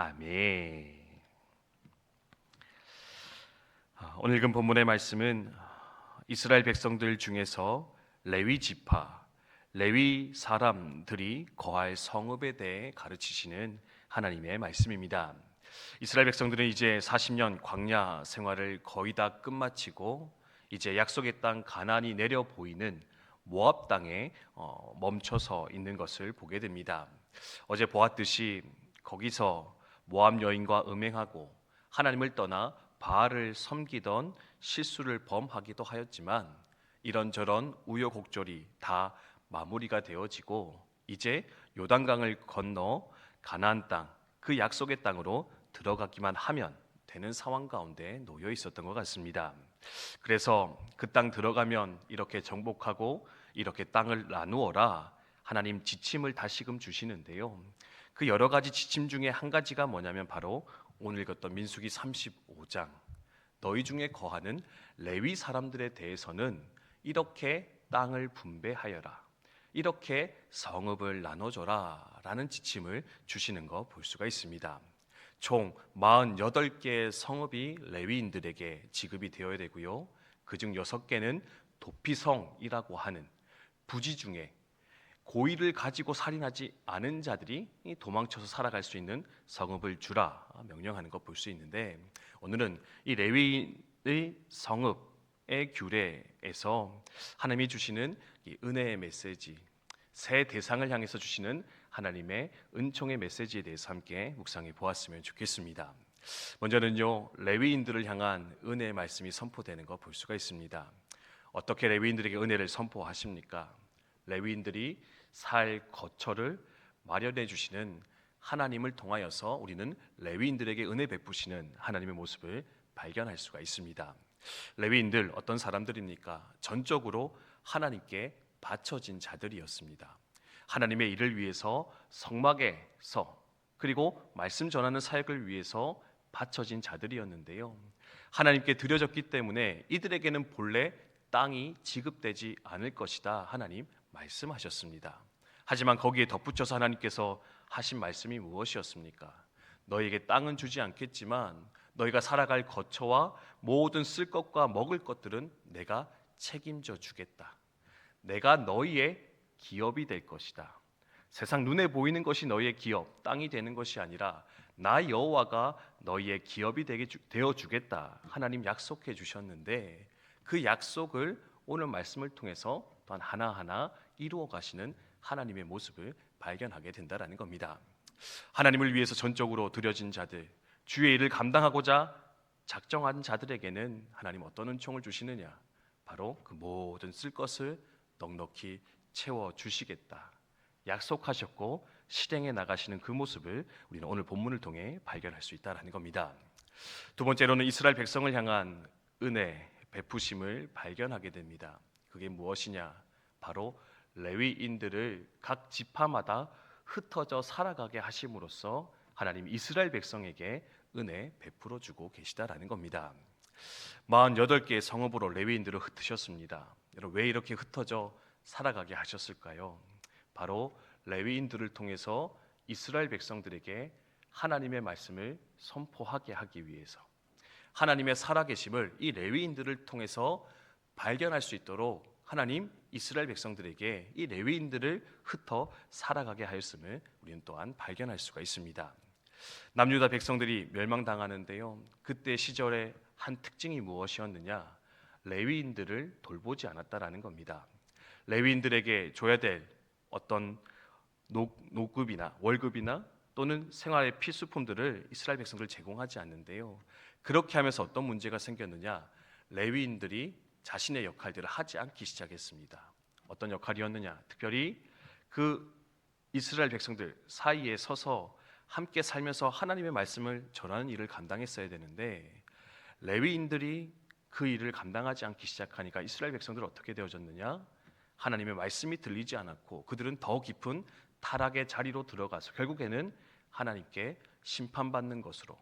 아멘. 아, 오늘 읽은 본문의 말씀은 이스라엘 백성들 중에서 레위 지파, 레위 사람들이 거할 성읍에 대해 가르치시는 하나님의 말씀입니다. 이스라엘 백성들은 이제 40년 광야 생활을 거의 다 끝마치고 이제 약속의 땅 가나안이 내려 보이는 모압 땅에 어, 멈춰서 있는 것을 보게 됩니다. 어제 보았듯이 거기서 모압 여인과 음행하고 하나님을 떠나 바알을 섬기던 실수를 범하기도 하였지만 이런저런 우여곡절이 다 마무리가 되어지고 이제 요단강을 건너 가나안 땅, 그 약속의 땅으로 들어가기만 하면 되는 상황 가운데 놓여 있었던 것 같습니다. 그래서 그 땅 들어가면 이렇게 정복하고 이렇게 땅을 나누어라 하나님 지침을 다시금 주시는데요. 그 여러 가지 지침 중에 한 가지가 뭐냐면 바로 오늘 읽었던 민수기 35장 너희 중에 거하는 레위 사람들에 대해서는 이렇게 땅을 분배하여라. 이렇게 성읍을 나눠줘라 라는 지침을 주시는 거 볼 수가 있습니다. 총 48개의 성읍이 레위인들에게 지급이 되어야 되고요. 그중 6개는 도피성이라고 하는 부지 중에 고의를 가지고 살인하지 않은 자들이 도망쳐서 살아갈 수 있는 성읍을 주라 명령하는 것 볼 수 있는데 오늘은 이 레위의 성읍의 규례에서 하나님이 주시는 이 은혜의 메시지, 새 대상을 향해서 주시는 하나님의 은총의 메시지에 대해서 함께 묵상해 보았으면 좋겠습니다. 먼저는요 레위인들을 향한 은혜의 말씀이 선포되는 거 볼 수가 있습니다. 어떻게 레위인들에게 은혜를 선포하십니까? 레위인들이 살 거처를 마련해 주시는 하나님을 통하여서 우리는 레위인들에게 은혜 베푸시는 하나님의 모습을 발견할 수가 있습니다. 레위인들 어떤 사람들입니까? 전적으로 하나님께 바쳐진 자들이었습니다. 하나님의 일을 위해서 성막에서 그리고 말씀 전하는 사역을 위해서 바쳐진 자들이었는데요. 하나님께 드려졌기 때문에 이들에게는 본래 땅이 지급되지 않을 것이다. 하나님 말씀하셨습니다. 하지만 거기에 덧붙여서 하나님께서 하신 말씀이 무엇이었습니까? 너에게 땅은 주지 않겠지만 너희가 살아갈 거처와 모든 쓸 것과 먹을 것들은 내가 책임져 주겠다. 내가 너희의 기업이 될 것이다. 세상 눈에 보이는 것이 너희의 기업, 땅이 되는 것이 아니라 나 여호와가 너희의 기업이 되어 주겠다. 하나님 약속해 주셨는데 그 약속을 오늘 말씀을 통해서 또한 하나하나 이루어 가시는 하나님의 모습을 발견하게 된다라는 겁니다. 하나님을 위해서 전적으로 드려진 자들, 주의 일을 감당하고자 작정한 자들에게는 하나님 어떤 은총을 주시느냐? 바로 그 모든 쓸 것을 넉넉히 채워 주시겠다. 약속하셨고 실행해 나가시는 그 모습을 우리는 오늘 본문을 통해 발견할 수 있다라는 겁니다. 두 번째로는 이스라엘 백성을 향한 은혜 베푸심을 발견하게 됩니다. 그게 무엇이냐? 바로 레위인들을 각 지파마다 흩어져 살아가게 하심으로써 하나님 이스라엘 백성에게 은혜 베풀어 주고 계시다라는 겁니다. 48개의 성읍으로 레위인들을 흩으셨습니다. 여러분 왜 이렇게 흩어져 살아가게 하셨을까요? 바로 레위인들을 통해서 이스라엘 백성들에게 하나님의 말씀을 선포하게 하기 위해서 하나님의 살아계심을 이 레위인들을 통해서 발견할 수 있도록 하나님 이스라엘 백성들에게 이 레위인들을 흩어 살아가게 하였음을 우리는 또한 발견할 수가 있습니다. 남유다 백성들이 멸망당하는데요. 그때 시절의 한 특징이 무엇이었느냐? 레위인들을 돌보지 않았다라는 겁니다. 레위인들에게 줘야 될 어떤 노, 급이나 월급이나 또는 생활의 필수품들을 이스라엘 백성들 제공하지 않는데요. 그렇게 하면서 어떤 문제가 생겼느냐? 레위인들이 자신의 역할들을 하지 않기 시작했습니다. 어떤 역할이었느냐? 특별히 그 이스라엘 백성들 사이에 서서 함께 살면서 하나님의 말씀을 전하는 일을 감당했어야 되는데 레위인들이 그 일을 감당하지 않기 시작하니까 이스라엘 백성들 어떻게 되어졌느냐? 하나님의 말씀이 들리지 않았고 그들은 더 깊은 타락의 자리로 들어가서 결국에는 하나님께 심판받는 것으로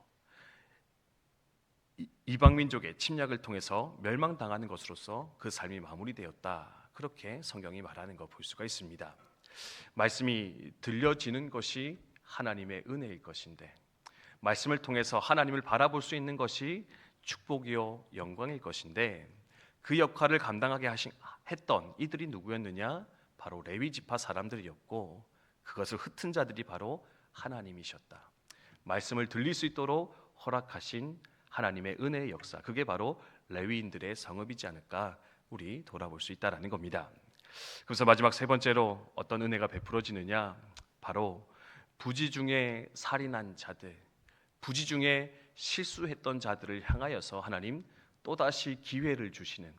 이방 민족의 침략을 통해서 멸망당하는 것으로서 그 삶이 마무리되었다. 그렇게 성경이 말하는 거 볼 수가 있습니다. 말씀이 들려지는 것이 하나님의 은혜일 것인데 말씀을 통해서 하나님을 바라볼 수 있는 것이 축복이요 영광일 것인데 그 역할을 감당하게 하신 했던 이들이 누구였느냐? 바로 레위 지파 사람들이었고 그것을 흩은 자들이 바로 하나님이셨다. 말씀을 들릴 수 있도록 허락하신 하나님의 은혜의 역사 그게 바로 레위인들의 성읍이지 않을까 우리 돌아볼 수 있다라는 겁니다. 그래서 마지막 세 번째로 어떤 은혜가 베풀어지느냐 바로 부지 중에 살인한 자들 부지 중에 실수했던 자들을 향하여서 하나님 또다시 기회를 주시는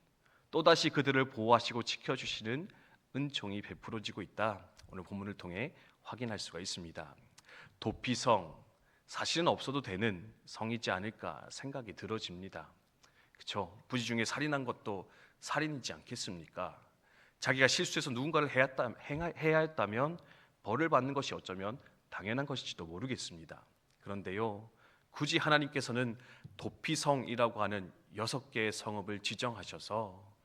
또다시 그들을 보호하시고 지켜주시는 은총이 베풀어지고 있다. 오늘 본문을 통해 확인할 수가 있습니다. 도피성 사실은 없어도 되는 성이지 않을까 생각이 들어집니다. 그렇죠? 부지 중에 살인한 것도 살인이지 않겠습니까? 자기가 실수해서 누군가를 해야, 했다, 행하- 해야 했다면 벌을 받는 것이 어쩌면 당연한 것일지도 모르겠습니다. 그런데요, 굳이 하나님께서는 도피성이라고 하는 여섯 개의 성읍을 지정하셔서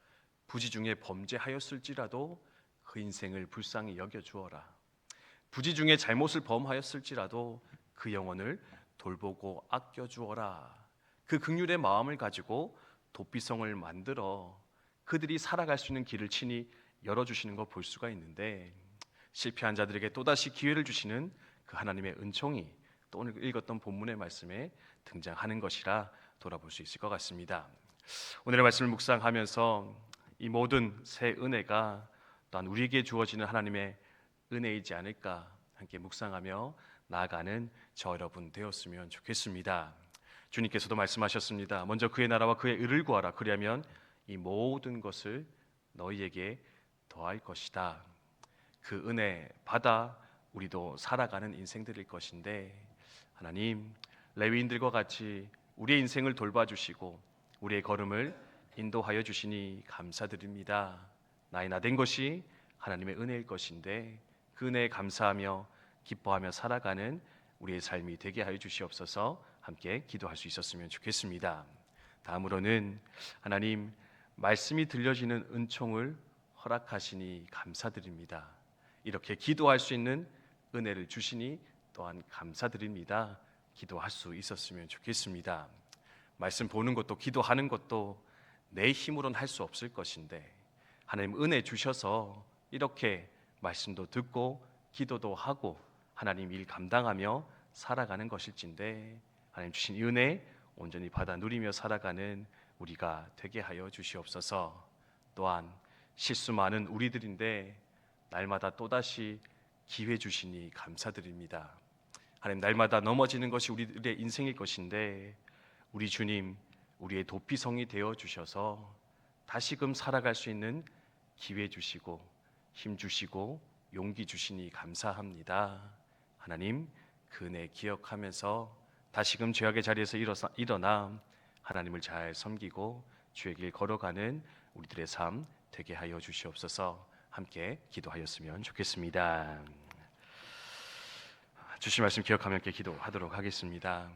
부지 중에 범죄하였을지라도 그 인생을 불쌍히 여겨 주어라. 부지 중에 잘못을 범하였을지라도 그 영혼을 돌보고 아껴 주어라. 그 극률의 마음을 가지고 도피성을 만들어 그들이 살아갈 수 있는 길을 친히 열어 주시는 걸 볼 수가 있는데 실패한 자들에게 또다시 기회를 주시는 그 하나님의 은총이 또 오늘 읽었던 본문의 말씀에 등장하는 것이라 돌아볼 수 있을 것 같습니다. 오늘의 말씀을 묵상하면서 이 모든 새 은혜가 또한 우리에게 주어지는 하나님의 은혜이지 않을까 함께 묵상하며 나아가는 저 여러분 되었으면 좋겠습니다. 주님께서도 말씀하셨습니다. 먼저 그의 나라와 그의 의를 구하라. 그리하면 이 모든 것을 너희에게 더할 것이다. 그 은혜 받아 우리도 살아가는 인생들일 것인데 하나님 레위인들과 같이 우리의 인생을 돌봐주시고 우리의 걸음을 인도하여 주시니 감사드립니다. 나의 나된 것이 하나님의 은혜일 것인데 그 은혜에 감사하며 기뻐하며 살아가는 우리의 삶이 되게 하여 주시옵소서 함께 기도할 수 있었으면 좋겠습니다. 다음으로는 하나님 말씀이 들려지는 은총을 허락하시니 감사드립니다. 이렇게 기도할 수 있는 은혜를 주시니 또한 감사드립니다. 기도할 수 있었으면 좋겠습니다. 말씀 보는 것도 기도하는 것도 내 힘으로는 할 수 없을 것인데 하나님 은혜 주셔서 이렇게 말씀도 듣고 기도도 하고 하나님 일 감당하며 살아가는 것일진데 하나님 주신 이 은혜 온전히 받아 누리며 살아가는 우리가 되게 하여 주시옵소서. 또한 실수 많은 우리들인데 날마다 또다시 기회 주시니 감사드립니다. 하나님 날마다 넘어지는 것이 우리들의 인생일 것인데 우리 주님 우리의 도피성이 되어 주셔서 다시금 살아갈 수 있는 기회 주시고 힘 주시고 용기 주시니 감사합니다. 하나님 그 은혜 기억하면서 다시금 죄악의 자리에서 일어나 하나님을 잘 섬기고 주의 길 걸어가는 우리들의 삶 되게 하여 주시옵소서. 함께 기도하였으면 좋겠습니다. 주신 말씀 기억하며 함께 기도하도록 하겠습니다.